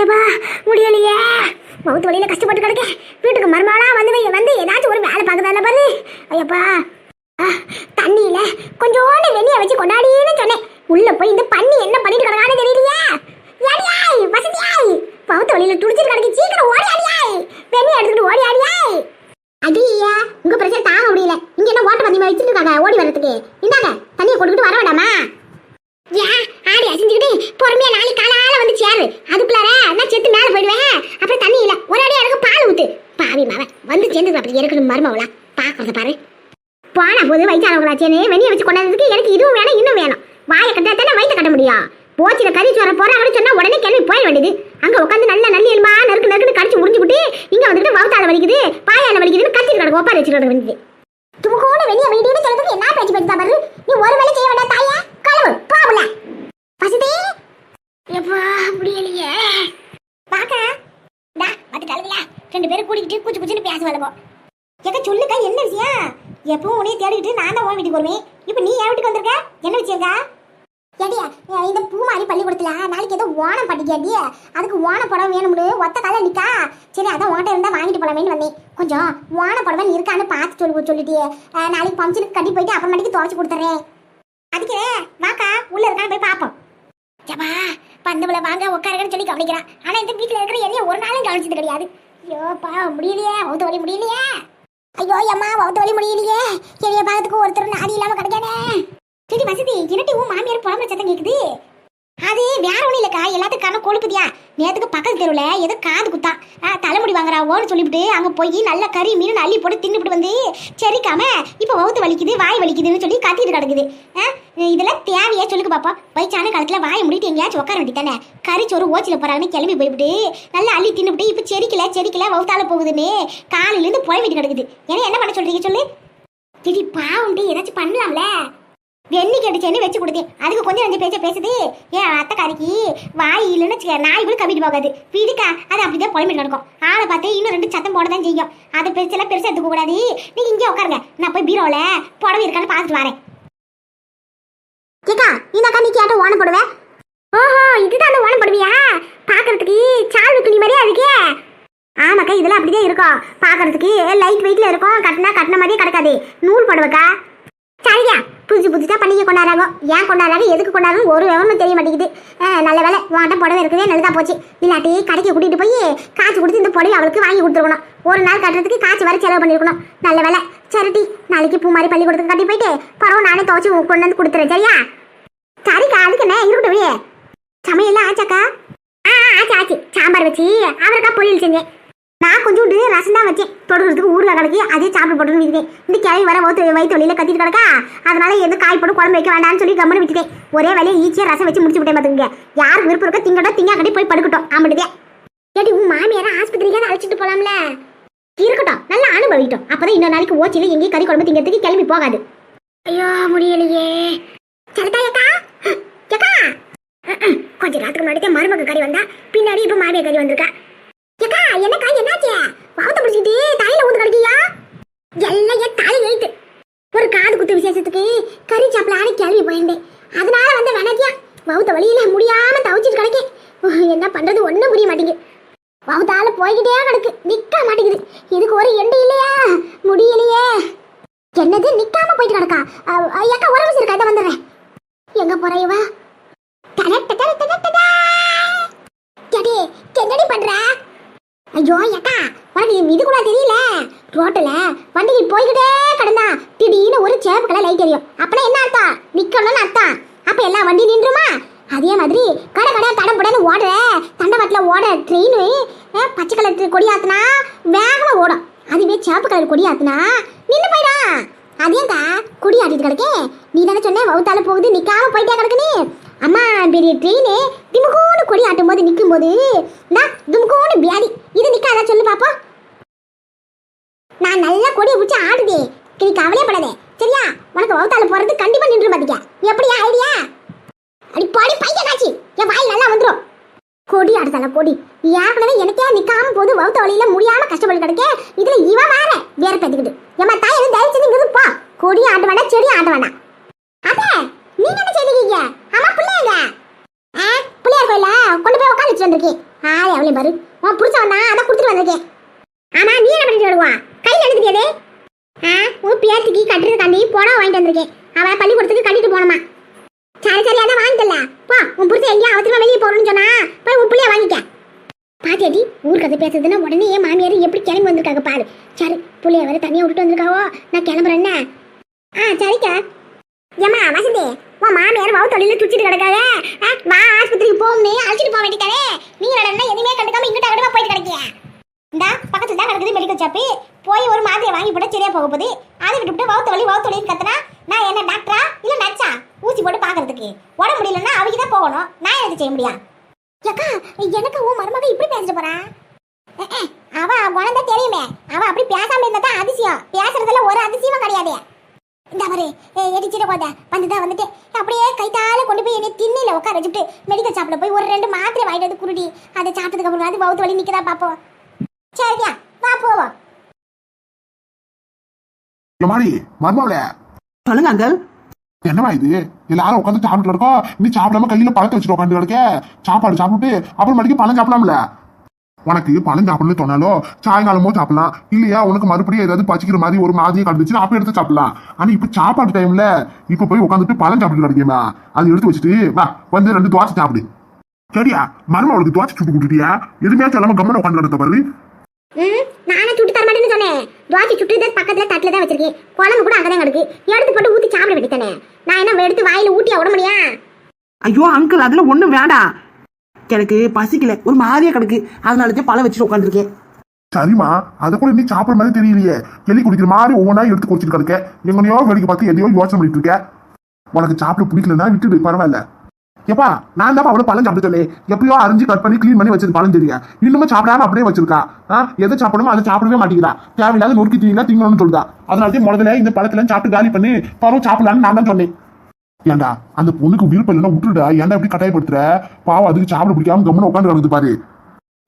ஏப்பா முடியலையே. மவுத்து வழியில கஷ்டப்பட்டு கிடக்க. வீட்டுக்கு மருமகளா வந்து வந்து ஏதாச்சும் ஒரு வேலை பார்க்குதால பாரு. ஐயப்பா தண்ணியில கொஞ்சோண்டு வெளியே வச்சு கொண்டாடின்னு சொன்னேன். உள்ள போய் இந்த பண்ணி என்ன பண்ணிட்டு கிடக்கான்னு தெரியலையே. யாடியாய் வசதியாய் மவுத்து வழியில துடிச்சிட்டு கிடக்கு சீக்கிரம் ஓடி ஆடியாய் வெந்நிய எடுத்துக்கிட்டு ஓடி ஆடியாய் அடியா உங்க பிரச்சனை தாங்க முடியல இங்க என்ன ஓட்ட பந்தயமா வச்சுட்டு இருக்காங்க ஓடி வரதுக்கு இந்தாங்க தண்ணியை கொடுத்துட்டு வர வேண்டாமா ஏன் ஆடி அசிஞ்சுக்கிட்டு பொறுமையா நாளைக்கு காலால வந்து சேரு அதுக்குள்ளார நான் செத்து மேல போயிடுவேன் அப்புறம் தண்ணி இல்ல ஒரு அடி எனக்கு பால் ஊத்து பாவி மாவன் வந்து சேர்ந்து அப்படி இருக்கணும் மருமவளா பாரு. போன போது வயிற்றாளவங்களாச்சேன்னு வெளியே வச்சு கொண்டாந்ததுக்கு எனக்கு இதுவும் வேணும் இன்னும் வேணும். வாயை கட்டா தானே வயிற்று கட்ட முடியும். போச்சில கறி சோற அப்படின்னு சொன்னா உடனே கிளம்பி போயிட வேண்டியது. அங்க உட்காந்து நல்ல நல்ல எலும்பா நறுக்கு நறுக்குன்னு கடிச்சு முடிஞ்சுக்கிட்டு இங்க வந்துட்டு வவுத்தால வலிக்குது பாயால வலிக்குதுன்னு கத்திட்டு கிடக்கு ஒப்பாரி வச்சு கிடக்கு வேண்டியது. துமுகோட வெளியே வைட்டின்னு சொல்றதுக்கு என்ன பேச்சு பேச்சு பாரு. நீ ஒரு வேலை செய்ய வேண்டாம் தாயா. கழுவு போகல வசதி. எப்பா முடியலையே. பாக்க டா வந்து ரெண்டு பேரும் கூட்டிக்கிட்டு குச்சி குச்சின்னு பேச எதை சொல்லுக்கா என்ன விஷயம்? எப்பவும் உன்னைய தேடிக்கிட்டு நான் தான் உன் வீட்டுக்கு வருவேன். இப்போ நீ என் வீட்டுக்கு வந்திருக்க? என்ன விஷயங்கா? ஏடியா பூ இந்த பூமாரி பள்ளிக்கூடத்துல நாளைக்கு ஏதோ ஓணம் பண்டிகையாடி அதுக்கு ஓண புடவை வேணும்னு ஒத்த கால நிக்கா. சரி அதான் உன்கிட்ட இருந்தா வாங்கிட்டு போலாமேன்னு வந்தேன். கொஞ்சம் ஓண புடவை இருக்கான்னு பார்த்து சொல்லு சொல்லிட்டு. நாளைக்கு ஃபங்க்ஷனுக்கு கட்டி போயிட்டு அப்புறமேட்டுக்கு துவைச்சு கொடுத்துறேன். அதுக்கு வாக்கா உள்ள இருக்கான்னு போய் பார்ப்போம். ஜபா பந்தவள வாங்க உட்காருங்கன்னு சொல்லி கவனிக்கிறான் ஆனா இந்த வீட்டுல இருக்கிற என்னைய ஒரு நாளும் கவனிச்சது கிடையாது. ஐயோ பா முடியலையே வவுத்த வழி முடியலையே. ஐயோ அம்மா வவுத்த வழி முடியலையே. என்னைய பாகத்துக்கு ஒருத்தர் நாதி இல்லாம கிடைக்கானே சரி வசதி என்னட்டி உன் மாமியார் புலம்புற சத்தம் கேக்குது? அது வேற ஒண்ணும் இல்லக்கா. எல்லாத்துக்கும் காரணம் கொழுப்புதியா நேத்துக்கு பக்கத்து தெருவில் ஏதோ காது குத்தா. ஆ, தலைமுடி வாங்குறாவோன்னு சொல்லிவிட்டு அங்கே போய் நல்ல கறி மீன் அள்ளி போட்டு தின்னுபிட்டு வந்து சரிக்காம இப்போ வகுத்து வலிக்குது வாய் வலிக்குதுன்னு சொல்லி கத்திட்டு கிடக்குது. ஆ, இதெல்லாம் தேவையா சொல்லுக்கு பாப்பா. வயிற்றான காலத்தில் வாயை முடிட்டு எங்கேயாச்சும் உட்கார வேண்டியதானே கறி சோறு ஓச்சில் போகிறாங்கன்னு கிளம்பி போய்விட்டு நல்லா அள்ளி தின்னுபிட்டு இப்போ செரிக்கல செரிக்கல வகுத்தால போகுதுன்னு காலையிலேருந்து புழவிட்டு கிடக்குது. ஏன்னா என்ன பண்ண சொல்கிறீங்க சொல்லு? திடி பாவுண்டு ஏதாச்சும் பண்ணலாம்ல? வெண்ணி கெட்டுச்சேன்னு வச்சு கொடுத்தேன் அதுக்கு கொஞ்சம் கொஞ்சம் பேச்ச பேசுது. ஏன் அத்தைக்காரிக்கு வாய் இல்லைன்னு வச்சுக்க நாய் கூட கவிட்டு போகாது. வீடுக்கா அது அப்படிதான் புலம்பிட்டு கிடக்கும் ஆளை பார்த்து இன்னும் ரெண்டு சத்தம் போட தான் செய்யும். அது பெருசெல்லாம் பெருசாக எடுத்துக்க கூடாது. நீ இங்கே உட்காருங்க. நான் போய் பீரோவில் புடவை இருக்கான்னு பார்த்துட்டு வரேன். கேக்கா இந்தாக்கா நீ கேட்ட ஓன போடுவேன் ஓஹோ இதுதான் அந்த ஓன போடுவியா? பார்க்கறதுக்கு சால்வு துணி மாதிரியே இருக்கே? ஆமாக்கா இதெல்லாம் அப்படிதான் இருக்கும். பார்க்கறதுக்கு லைட் வெயிட்ல இருக்கும். கட்டினா கட்டின மாதிரியே கிடக்காது. நூல் போடுவக்கா? சரியா? புதுசு புதுசாக பண்டிகை கொண்டாடுறாங்க. ஏன் கொண்டாடுறாங்க? எதுக்கு கொண்டாடுறோம் ஒரு விவரமும் தெரிய மாட்டேங்குது. நல்ல வேலை வாட்ட புடவை இருக்குதே நல்லதாக போச்சு. இல்லாட்டி கடைக்கு கூட்டிகிட்டு போய் காசு கொடுத்து இந்த புடவை அவளுக்கு வாங்கி கொடுத்துருக்கணும். ஒரு நாள் கட்டுறதுக்கு காசு வர செலவு பண்ணியிருக்கணும் நல்ல வேலை சரிட்டி நாளைக்கு பூ மாதிரி பள்ளிக்கூடத்துக்கு கட்டி போயிட்டு பரவ நானே துவச்சி கொண்டு வந்து கொடுத்துறேன். சரியா? சரிக்கா அதுக்கு என்ன? இருக்கட்டும் சமையல்லாம் ஆச்சாக்கா? ஆ ஆ, ஆச்சு ஆச்சு. சாம்பார் வச்சு அவரைக்கா பொரியல் செஞ்சேன். நான் கொஞ்சோண்டு ரசம் தான் வச்சேன். தொடுறதுக்கு ஊரில் கிடக்கு அதே சாப்பிட போட்டுன்னு விட்டுட்டேன் இந்த கிளவி வர வயிற்று வயிற்று வழியில கத்திட்டு கிடக்கா? அதனால எதுவும் காய் போட்டு குழம்பு வைக்க வேண்டாம்னு சொல்லி கம்மனு விட்டுட்டேன். ஒரே வேலையை ஈச்சியாக ரசம் வச்சு முடிச்சு விட்டேன் பார்த்துங்க யார் விருப்பம் இருக்கோ திங்கட்டும் திங்காக்கடி போய் படுக்கட்டும். ஆமாட்டுதே கேட்டி உன் மாமியாரை ஆஸ்பத்திரிக்கான அழைச்சிட்டு போலாம்ல? இருக்கட்டும் நல்லா அனுபவிட்டோம் அப்பதான் இன்னொரு நாளைக்கு ஓச்சியில் எங்கேயும் கறி குழம்பு திங்கிறதுக்கு கிளம்பி போகாது. ஐயோ முடியலையே. சரிதா ஏக்கா? ஏக்கா? கொஞ்ச நேரத்துக்கு முன்னாடி மருமக கறி வந்தா. பின்னாடி இப்போ மாமியார் கறி வந்திருக்கா. ஏக்கா என்னக்கா என்னாச்சு? வாத்த பிடிச்சிட்டு தலையில ஊத்து கிடக்கியா? எல்லாம் என் தலை எழுத்து. ஒரு காது குத்து விசேஷத்துக்கு கறி சாப்பிடலான்னு கிளம்பி போயிருந்தேன் அதனால வந்த வெனக்கியா வவுத்த வழியில முடியாம தவிச்சிட்டு கிடைக்கேன். என்ன பண்றது ஒண்ணும் புரிய மாட்டேங்குது. வவுத்தால போய்கிட்டே கிடக்கு நிக்க மாட்டேங்குது. இதுக்கு ஒரு எண்டு இல்லையா? முடியலையே. என்னது நிக்காம போயிட்டு கிடக்கா? ஏக்கா ஒரு நிமிஷம் இருக்கா இதை வந்துடுறேன். எங்க போற இவ கேடி என்னடி பண்ற ஐயோ ஏக்கா உனக்கு இது கூட தெரியல ரோட்டுல வண்டிக்கு போய்கிட்டே கிடந்தா. திடீர்னு ஒரு சேப்பு லைட் எரியும். அப்பனா என்ன அர்த்தம்? நிக்கணும்னு அர்த்தம். அப்ப எல்லா வண்டி நின்றுமா? அதே மாதிரி கடை கடை தடம்புடன்னு ஓடுற தண்டவாட்டில் ஓட ட்ரெயின் பச்சை கலர் கொடி ஆத்துனா வேகமா ஓடும். அதுவே சேப்பு கலர் கொடி ஆத்துனா நின்று போயிடும் அதேங்கா கொடி ஆட்டிட்டு கிடக்கே. நீ தானே சொன்ன வவுத்தால போகுது நிக்காம போயிட்டே கிடக்குன்னு? அம்மா பெரிய ட்ரெயின் திமுகோன்னு கொடி ஆட்டும் போது நிற்கும் போது துமுகோன்னு வியாதி. இது நிக்காதா? சொல்லு பார்ப்போம் நான் நல்லா கொடியை பிடிச்சி ஆடுதே. நீ கவலைப்படாதே சரியா? உனக்கு வவுத்தால போறது கண்டிப்பா நின்று பாத்திக்க எப்படியா ஐடியா? அடி பாடி பைக்க என் வாய் நல்லா வந்துடும் கொடி அடுத்தால கொடி. ஏற்கனவே எனக்கே நிக்காம போது வவுத்த வழியில முடியாம கஷ்டப்பட்டு கிடக்க. இதுல இவ வேற. வேற பேத்துக்கிட்டு. ஏமா தாய் எதுவும் தயவு செஞ்சு இங்கிருந்து போ. கொடி ஆட்ட வேண்டாம் செடி ஆட்ட வேண்டாம் அதே நீங்க என்ன செய்திருக்கீங்க ஆமா பிள்ளைங்க? ஆ பிள்ளையார் கோயில கொண்டு போய் உட்காந்து வந்திருக்கேன் ஆ பண்ணி பாரு உன் புருஷன் வந்தா அதை கொடுத்துட்டு வந்திருக்கேன் ஆமா நீ என்ன பண்ணிட்டு வருவா கையில் எழுதுறியதே ஆ உன் பேத்திக்கு கட்டுறதுக்காண்டி புடவை வாங்கிட்டு வந்திருக்கேன் அவன் பள்ளிக்கூடத்துக்கு கட்டிட்டு போனமா சரி சரி அதான் வாங்கிட்டல போ உன் புருஷன் எங்கேயா அவசரமா வெளியே போகணும்னு சொன்னா போய் உன் பிள்ளைய வாங்கிக்க பாத்தியாடி பேசுதுன்னா உடனே என் மாமியார் எப்படி கிளம்பி வந்திருக்காங்க பாரு. சரி புள்ளைய வேற தனியா விட்டுட்டு வந்திருக்காவோ? நான் கிளம்புறேன்ன ஆ சரிக்கா. ஏமா வசந்தி உன் மாமியார் வவு தொழில துச்சிட்டு கிடக்காங்க ஆ, வா ஆஸ்பத்திரிக்கு போகும்னு அழைச்சிட்டு போக வேண்டியதானே? நீ என்ன எதுவுமே கண்டுக்காம இங்கிட்ட அங்கிட்ட போயிட்டு கிடக்கிய? இந்தா பக்கத்துல தான் கிடக்குது மெடிக்கல் ஷாப்பு போய் ஒரு மாத்திரை வாங்கி போட்டு சரியா போக போகுது. அதை விட்டுவிட்டு வவு தொழில் வவு தொழில் கத்துனா நான் என்ன டாக்டரா இல்ல நர்ஸா ஊசி போட்டு பாக்குறதுக்கு. உடம்பு முடியலன்னா அவங்க தான் போகணும். நான் எனக்கு செய்ய முடியா ஏக்கா எனக்கு உன் மருமக இப்படி பேசிட்டு போறா? அவ குழந்தை தெரியுமே. அவ அப்படி பேசாம இருந்தா அதிசயம். பேசுறதுல ஒரு அதிசயமும் கிடையாது. இந்த பாரு எடிச்சிட போத வந்துதான் வந்துட்டு அப்படியே கைத்தால கொண்டு போய் என்னை திண்ணில உட்கார வச்சுட்டு மெடிக்கல் ஷாப்ல போய் ஒரு ரெண்டு மாத்திரை வாங்கிட்டு வந்து குருடி. அதை சாப்பிட்டதுக்கு அப்புறம் அது வவுத்து வலி நிக்கதா பாப்போம். சரியா வா போவோம். மர்மாவில சொல்லுங்க அங்கிள் என்னவா இது? எல்லாரும் உட்காந்து சாப்பிட்டு இருக்கோம். நீ சாப்பிடாம கையில பழத்தை வச்சுட்டு உட்காந்து கிடக்க சாப்பாடு சாப்பிட்டு அப்புறம் மறுபடியும் பழம் சாப்பிடலாம்ல. உனக்கு பழம் சாப்பிடணும்னு சொன்னாலும் சாயங்காலமோ சாப்பிடலாம். இல்லையா உனக்கு மறுபடியும் ஏதாவது பச்சிக்கிற மாதிரி ஒரு மாதிரியே கிடந்துச்சுன்னா அப்ப எடுத்து சாப்பிடலாம். ஆனா இப்ப சாப்பாடு டைம்ல இப்ப போய் உட்காந்துட்டு பழம் சாப்பிட்டு கிடைக்குமா அது எடுத்து வச்சுட்டு வா வந்து ரெண்டு தோசை சாப்பிடு. சரியா? மருமவளுக்கு தோசை சுட்டு கொடுத்துட்டியா? எதுவுமே சொல்லாம கம்மன் உட்காந்து கிடத்த பாரு. ம் நானே சுட்டு தர மாட்டேன்னு சொன்னேன். தோசை சுட்டு தான் பக்கத்துல தட்டுல தான் வச்சிருக்கேன். குழம்பு கூட அங்கதான் கிடக்கு. எடுத்து போட்டு ஊத்தி சாப்பிட வேண்டியதானே நான் என்ன எடுத்து வாயில ஊட்டி விட முடியா? ஐயோ அங்கிள் அதுல ஒண்ணும் வேண்டாம். எனக்கு பசிக்கல ஒரு மாதிரியா கிடக்கு. அதனால தான் பழம் வச்சுட்டு உட்காந்துருக்கேன் சரிம்மா அதை கூட நீ சாப்பிட்ற மாதிரி தெரியலையே. எலி குடிக்கிற மாதிரி ஒவ்வொன்றா எடுத்து குடிச்சிட்டு கிடக்க. எங்கனையோ வேலைக்கு பார்த்து எதையோ யோசனை பண்ணிட்டு இருக்க. உனக்கு சாப்பிட பிடிக்கலன்னா விட்டுடு பரவாயில்ல. எப்பா நான் தான் அவ்வளவு பழம் சாப்பிட சொல்லி எப்பயோ அரிஞ்சு கட் பண்ணி க்ளீன் பண்ணி வச்சிருக்க பழம் தெரியும் இன்னும் சாப்பிடாம அப்படியே வச்சிருக்கா. ஆ எதை சாப்பிடணுமோ அதை சாப்பிடவே மாட்டேங்கிறா. தேவையில்லாத நொறுக்கி தீங்கன்னா திங்கணும்னு சொல்லுதா அதனால தான் முதல்ல இந்த பழத்துல சாப்பிட்டு காலி பண்ணி பரவ சாப்பிடலான்னு நான் தான் சொன்னேன். ஏன்டா அந்த பொண்ணுக்கு விருப்பம் இல்லைன்னா விட்டுடா ஏன்டா இப்படி கட்டாயப்படுத்துற? பாவம் அதுக்கு சாப்பிட பிடிக்காம கம்முன்னு உட்காந்து கிடக்குது பாரு.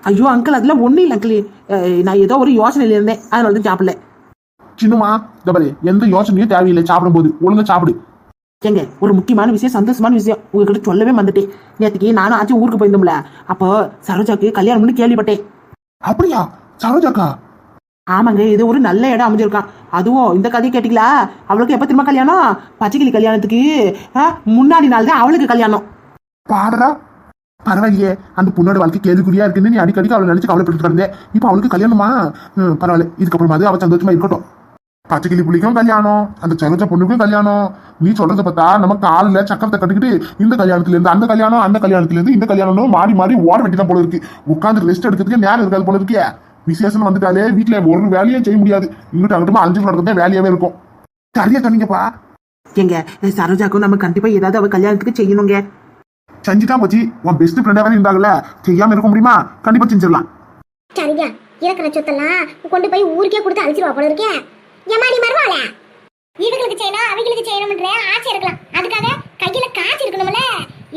ஐயோ அங்கிள் அதுல ஒண்ணும் இல்லை அங்கிள் நான் ஏதோ ஒரு யோசனையில இருந்தேன். அதனால தான் சாப்பிடல. சின்னமா இந்த பாரு எந்த யோசனையும் தேவையில்லை. சாப்பிடும்போது ஒழுங்கா சாப்பிடு. ஏங்க ஒரு முக்கியமான விஷயம் சந்தோஷமான விஷயம். உங்ககிட்ட சொல்லவே வந்துட்டேன் நேற்றுக்கு நானும் ஆச்சும் ஊருக்கு போயிருந்தோம்ல. அப்போ சரோஜாக்கு கல்யாணம்னு கேள்விப்பட்டேன். அப்படியா? சரோஜாக்கா? ஆமாங்க இது ஒரு நல்ல இடம் அமைஞ்சிருக்கான் அதுவும் இந்த கதையை கேட்டீங்களா? அவளுக்கு எப்போ திரும்ப கல்யாணம்? பச்சைக்கிளி கல்யாணத்துக்கு. ஆ, முன்னாடி நாள் தான் அவளுக்கு கல்யாணம். பாடுறா பரவாயில்லையே அந்த பொண்ணோட வாழ்க்கை கேள்விக்குறியா இருக்குன்னு நீ அடிக்கடிக்கு அவளை நினைச்சு கவலைப்பட்டு இருந்தேன் இப்போ அவளுக்கு கல்யாணமா? பரவாயில்ல இதுக்கப்புறமா அது அவ சந்தோஷமா இருக்கட்டும். பச்சைக்கிளி புள்ளிக்கும் கல்யாணம் அந்த சரோஜா பொண்ணுக்கும் கல்யாணம். நீ சொல்றத பார்த்தா நம்ம காலில் சக்கரத்தை கட்டிக்கிட்டு இந்த கல்யாணத்துல இருந்து அந்த கல்யாணம் அந்த கல்யாணத்துல இருந்து இந்த கல்யாணம் மாறி மாறி ஓட வேண்டியதான் போல இருக்கு. உட்காந்து ரெஸ்ட் எடுக்கிறதுக்கு நேரம் இருக்காது போல இருக்கே விசேஷம் வந்துட்டாலே வீட்டுல ஒரு வேலையும் செய்ய முடியாது. இங்கிட்ட அங்கிட்டு அஞ்சு நடக்கிறதே வேலையாவே இருக்கும். சரியா சொன்னீங்கப்பா. ஏங்க சரோஜாக்கும் நம்ம கண்டிப்பா ஏதாவது அவ கல்யாணத்துக்கு செய்யணுங்க. செஞ்சுட்டா போச்சு. உன் பெஸ்ட் ஃப்ரெண்டாவே இருந்தாங்கல்ல? செய்யாம இருக்க முடியுமா? கண்டிப்பா செஞ்சிடலாம். சரியா இருக்கிற சொத்தெல்லாம் கொண்டு போய் ஊருக்கே கொடுத்து அழிச்சிருவா போல இருக்கேன் ஏமாடி மருவாள? இவங்களுக்கு செய்யணும் அவங்களுக்கு செய்யணும்ன்ற ஆசை இருக்கலாம். அதுக்காக கையில காசு இருக்கணும்ல.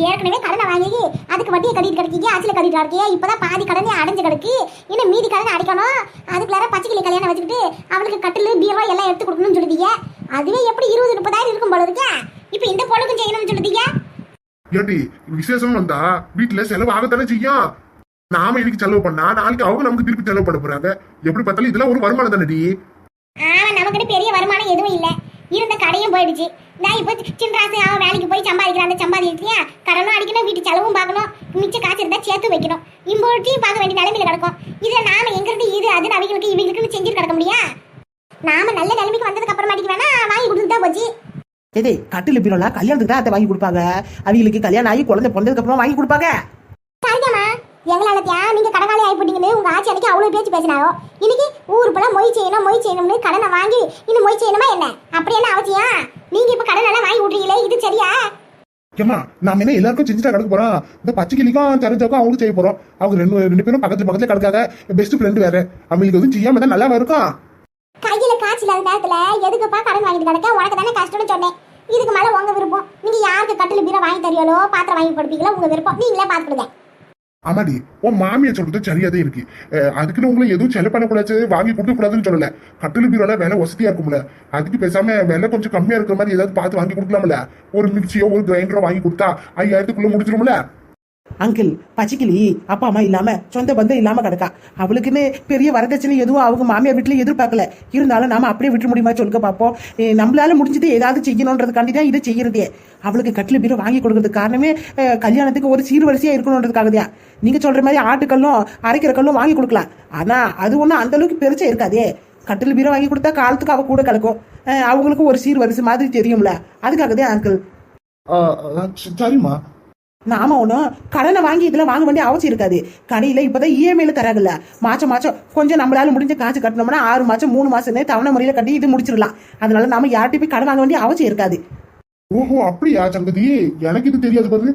ஏற்கனவே கடனை வாங்கி அதுக்கு வட்டியை கட்டிட்டு கிடக்கீங்க ஆச்சில கட்டிட்டு இருக்கீங்க இப்பதான் பாதி கடனே அடைஞ்சு கிடக்கு. இன்னும் மீதி கடனை அடைக்கணும்? அதுக்குள்ளார பச்சைக்கிளி கல்யாணம் வச்சுக்கிட்டு அவளுக்கு கட்டிலு பீரோ எல்லாம் எடுத்து கொடுக்கணும்னு சொல்லுதீங்க அதுவே எப்படி இருபது முப்பதாயிரம் இருக்கும் போல இருக்கே? இப்போ இந்த பொண்ணுக்கும் செய்யணும்னு சொல்லுதீங்க ஏட்டி விசேஷம் வந்தா வீட்டுல செலவு ஆகத்தானே செய்யும்? நாம இன்னைக்கு செலவு பண்ணா? நாளைக்கு அவங்க நமக்கு திருப்பி செலவு பண்ண போறாங்க. எப்படி பார்த்தாலும் இதெல்லாம் ஒரு வருமானம் தானடி? ஆமா நமக்கிட்ட பெரிய வருமானம் எதுவும் இல்ல. இருந்த கடையும் போயிடுச்சு. நான் இப்போ சின்ராசு அவன் வேலைக்கு போய் சம்பாதிக்கிறான் அந்த சம்பாதிக்கிறியா கடனும் அடிக்கணும் வீட்டு செலவும் பார்க்கணும் மிச்ச காசு இருந்தா சேர்த்து வைக்கணும் இம்போர்ட்டையும் பார்க்க வேண்டிய நிலைமையில கிடக்கும் இதுல நாம எங்க இருந்து இது அது அவங்களுக்கு இவங்களுக்குன்னு செஞ்சுட்டு கிடக்க முடியா நாம நல்ல நிலைமைக்கு வந்ததுக்கு அப்புறமாட்டிக்கு வேணா வாங்கி கொடுத்துட்டா போச்சு எதே கட்டில் பீரோலாம் கல்யாணத்துக்கு தான் அதை வாங்கி கொடுப்பாங்க. அவங்களுக்கு கல்யாணம் ஆகி குழந்தை பிறந்ததுக்கு அப்புறம் வாங்கி கொடுப்பாங்க. எங்களால தியா நீங்க கடனாளி ஆகி போட்டீங்கன்னு உங்க ஆட்சி அன்னைக்கு அவ்வளவு பேச்சு பேசினாரோ? இன்னைக்கு ஊர் போல மொய் செய்யணும் மொய் செய்யணும்னு கடனை வாங்கி இன்னும் மொய் செய்யணுமா என்ன? அப்படி என்ன அவசியம் நீங்க இப்ப கடன் எல்லாம் வாங்கி விட்றீங்களே இது சரியா? ஏமா நாம என்ன எல்லாருக்கும் செஞ்சுட்டா கிடக்க போறோம்? இந்த பச்சை கிளிக்கும் தெரிஞ்சவக்கும் அவங்களும் செய்ய போறோம். அவங்க ரெண்டு ரெண்டு பேரும் பக்கத்துல பக்கத்துல கிடக்காத பெஸ்ட் ஃப்ரெண்டு வேற. அவங்களுக்கு எதுவும் செய்யாம தான் நல்லா இருக்கும் கையில இல்லாத நேரத்துல எதுக்குப்பா கடன் வாங்கிட்டு கிடக்க? உனக்கு தானே கஷ்டம்னு சொன்னேன். இதுக்கு மேலே உங்க விருப்பம். நீங்க யாருக்கு கட்டில் பீரோ வாங்கி தருவீங்களோ பாத்திரம் வாங்கி கொடுப்பீங்களோ உங்க விருப்பம். நீங்களே பாத்துக்கிடுங்க. ஆமாடி உன் மாமியை சொல்றது சரியாதான் இருக்கு. அதுக்குன்னு உங்களை எதுவும் செலவு பண்ணக்கூடாது வாங்கி கொடுக்க கூடாதுன்னு சொல்லல. கட்டில் பீரோல விலை வசதியா இருக்கும்ல. அதுக்கு பேசாம விலை கொஞ்சம் கம்மியா இருக்கிற மாதிரி ஏதாவது பார்த்து வாங்கி கொடுக்கலாம்ல. ஒரு மிக்சியோ ஒரு கிரைண்டரோ வாங்கி கொடுத்தா ஐயாயிரத்துக்குள்ள முடிச்சிரும்ல அங்கிள் பச்சிக்கிளி அப்பா அம்மா இல்லாம சொந்த பந்தம் இல்லாம கிடக்கா. அவளுக்குன்னு பெரிய வரதட்சணை எதுவும் அவங்க மாமியார் வீட்டுல எதிர்பார்க்கல. இருந்தாலும் நாம அப்படியே விட்டு முடியுமா சொல்லுங்க பார்ப்போம் நம்மளால முடிஞ்சது ஏதாவது செய்யணுன்றதுக்காண்டி தான் இதை செய்யறதே. அவளுக்கு கட்டில பீரோ வாங்கி கொடுக்கறதுக்கு காரணமே கல்யாணத்துக்கு ஒரு சீர்வரிசையா இருக்கணுன்றதுக்காகதான் நீங்க சொல்ற மாதிரி ஆட்டுக்கல்லும் அரைக்கிற கல்லும் வாங்கி கொடுக்கலாம். ஆனா அது ஒன்றும் அந்த அளவுக்கு பெருசா இருக்காதே. கட்டில் பீரோ வாங்கி கொடுத்தா காலத்துக்கு அவ கூட கிடக்கும் அவங்களுக்கும் அவங்களுக்கு ஒரு சீர்வரிசை மாதிரி தெரியும்ல. அதுக்காகதான் அங்கிள் சரிம்மா. நாம ஒன்றும் கடனை வாங்கி இதில் வாங்க வேண்டிய அவசியம் இருக்காது. கடையில் இப்போதான் இஎம்ஐல தராங்கல்ல மாசம் மாசம் கொஞ்சம் நம்மளால முடிஞ்ச காசு கட்டணும்னா ஆறு மாசம் மூணு மாசம்னு தவணை முறையில் கட்டி இது முடிச்சிடலாம். அதனால நாம யார்கிட்டயும் போய் கடன் வாங்க வேண்டிய அவசியம் இருக்காது. ஓஹோ அப்படியா சங்கதி? எனக்கு இது தெரியாது பாரு.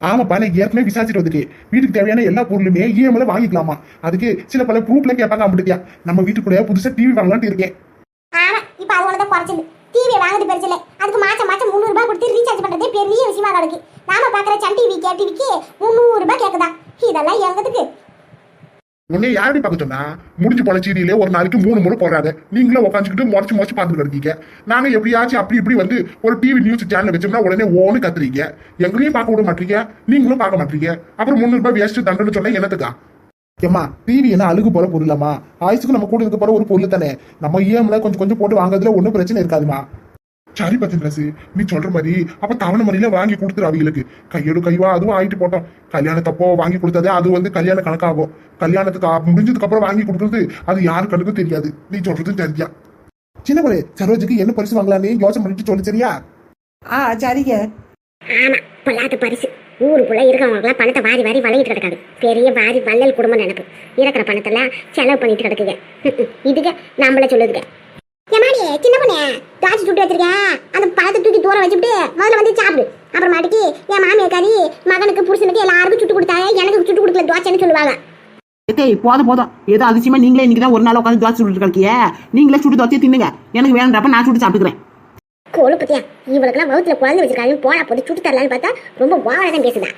ஆமாப்பா நான் ஏற்கனவே விசாரிச்சுட்டு வந்துட்டு வீட்டுக்கு தேவையான எல்லா பொருளுமே இஎம்ஐல வாங்கிக்கலாமா? அதுக்கு சில பல ப்ரூஃப்ல கேட்பாங்க அப்படியா நம்ம வீட்டுக்குள்ள புதுசா டிவி வாங்கலாம்னு இருக்கேன். ஆமா இப்ப அது ஒண்ணு குறைச்சது டிவி வாங்குறது பெருசு இல்ல. அதுக்கு மாசம் மாசம் முந்நூறு ரூபாய் கொடுத்து ரீசார்ஜ் பண்றதே பெரிய விஷயமா கிடக்கு. நாம பாக்குற சன் டிவி கே டிவிக்கு முந்நூறு ரூபாய் கேக்குதா? இதெல்லாம் எங்கதுக்கு உன்னை யாரடி பார்க்க சொன்னா முடிஞ்சு போன ஒரு நாளைக்கு மூணு முறை போடுறாங்க நீங்களும் உட்காந்துக்கிட்டு முறைச்சு முறைச்சு பார்த்துட்டு இருக்கீங்க நாங்க எப்படியாச்சும் அப்படி இப்படி வந்து ஒரு டிவி நியூஸ் சேனல் வச்சோம்னா உடனே ஓனு கத்துறீங்க. எங்களையும் பார்க்க விட மாட்டீங்க. நீங்களும் பார்க்க மாட்டீங்க. அப்புறம் முந்நூறு ரூபாய் வேஸ்ட் தண்டனை சொன்னா என்னத்துக்கா? ஏம்மா டிவி என்ன அழுகு போற பொருளாமா ஆயுசுக்கு நம்ம கூட இருக்க போற ஒரு பொருள் தானே. நம்ம இஎம்ல கொஞ்சம் கொஞ்சம் போட்டு வாங்குறதுல ஒன்றும் பிரச்சனை இருக்காதுமா? சரி பத்திரசு நீ சொல்ற மாதிரி அப்ப தவணை முறையில வாங்கி கொடுத்துரு அவங்களுக்கு கையோடு கைவா அதுவும் ஆயிட்டு போட்டோம். கல்யாணத்தப்போ வாங்கி கொடுத்ததே அது வந்து கல்யாண கணக்காகும். கல்யாணத்துக்கு முடிஞ்சதுக்கு அப்புறம் வாங்கி கொடுக்கறது அது யாரு கணக்கும் தெரியாது. நீ சொல்றது சரியா. சின்ன பொண்ணு சரோஜுக்கு என்ன பரிசு வாங்கலான்னு யோசனை பண்ணிட்டு சொல்லு சரியா? ஆ சரிங்க. ஆமா பொல்லாத பரிசு. ஊருக்குள்ள இருக்கவங்களுக்குலாம் பணத்தை வாரி வாரி வழங்கிட்டு கிடக்காது. பெரிய வாரி வள்ளல் குடும்பம் நினைப்பு. இருக்கிற பணத்தெல்லாம் செலவு பண்ணிட்டு கிடக்குங்க. இதுக்கு நம்மள சொல்லுதுங்க. ஏமாடி சின்ன பொண்ணே தாச்சி சுட்டு வச்சிருக்கேன். அந்த பழத்தை தூக்கி தூரம் வச்சுட்டு முதல்ல வந்து சாப்பிடு. அப்புறமாட்டிக்கு என் மாமியாக்காரி மகனுக்கு புருஷனுக்கு எல்லாருக்கும் சுட்டு கொடுத்தாங்க எனக்கு சுட்டு கொடுக்கல தோச்சைன்னு சொல்லுவாங்க. ஏய் போதும் போதும். ஏதோ அதிசயமா நீங்களே இன்னைக்கு தான் ஒரு நாள் உட்காந்து தோசை சுட்டு இருக்கிய நீங்களே சுட்டு தோசையை தின்னுங்க. எனக்கு வேணுன்றப்ப நான் சுட்டு சாப்பிட்டுக்கிறேன். கோழு பத்தியா இவளுக்கெல்லாம் வகுத்துல குழந்தை வச்சிருக்காங்க போடா போது சுட்டு தரலான்னு பார்த்தா ரொம்ப ஓவரா தான் பேசுதா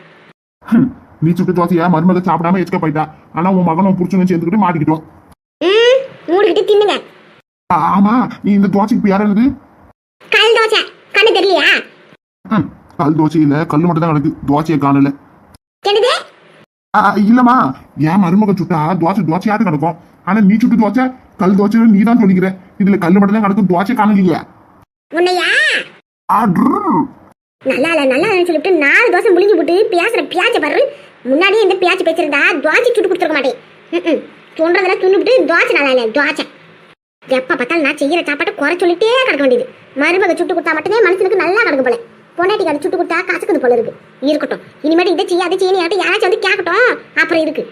நீ சுட்டு தோசையா மருமக சாப்பிடாம எச்சுக்க போயிட்டா. ஆனா உன் மகனும் புருஷனும் சேர்ந்துக்கிட்டு மாட்டிக்கிட்டோம். மூடிக்கிட்டு தின்னுங்க. ஆமா நீ இந்த தோசைக்கு பேர் என்னது கல் தோசை கண்ணு தெரியலையா? கல் தோசையில கல் மட்டும் தான் கிடக்கு. தோசையை காணல. என்னது? இல்லம்மா. என் மருமக சுட்டா? தோசை தோசையாட்டு கிடக்கும்? ஆனா நீ சுட்டு தோசை கல் தோசை நீ தான் சொல்லிக்கிற. இதுல கல் மட்டும் தான் கிடக்கும் தோசை காணலையே உன்னையா. நல்லா இல்ல நல்லா இல்லைன்னு சொல்லிட்டு நாலு தோசை முழுங்கி போட்டு பேசுற பியாச்ச பாரு. முன்னாடியே இந்த பியாச்சு பேசிருந்தா தோசை சுட்டு கொடுத்துருக்க மாட்டேன். ம்ம். சொல்றதெல்லாம் துண்ணுபிட்டு தோசை நல்லா இல்லை தோசை எப்ப பார்த்தாலும் நான் செய்யற சாப்பாட்டை குறை சொல்லிட்டே கிடக்க வேண்டியது. மருமக சுட்டு கொடுத்தா மட்டுமே மனுஷனுக்கு நல்லா கிடக்கு போல. பொண்டாட்டி கடை சுட்டு கொடுத்தா காசுக்கு போல இருக்கு. இருக்கட்டும். இனிமேட்டு இதை செய்யாது செய்யணும். யாராச்சும் வந்து கேட்கட்டும். அப்புறம் இருக்கு.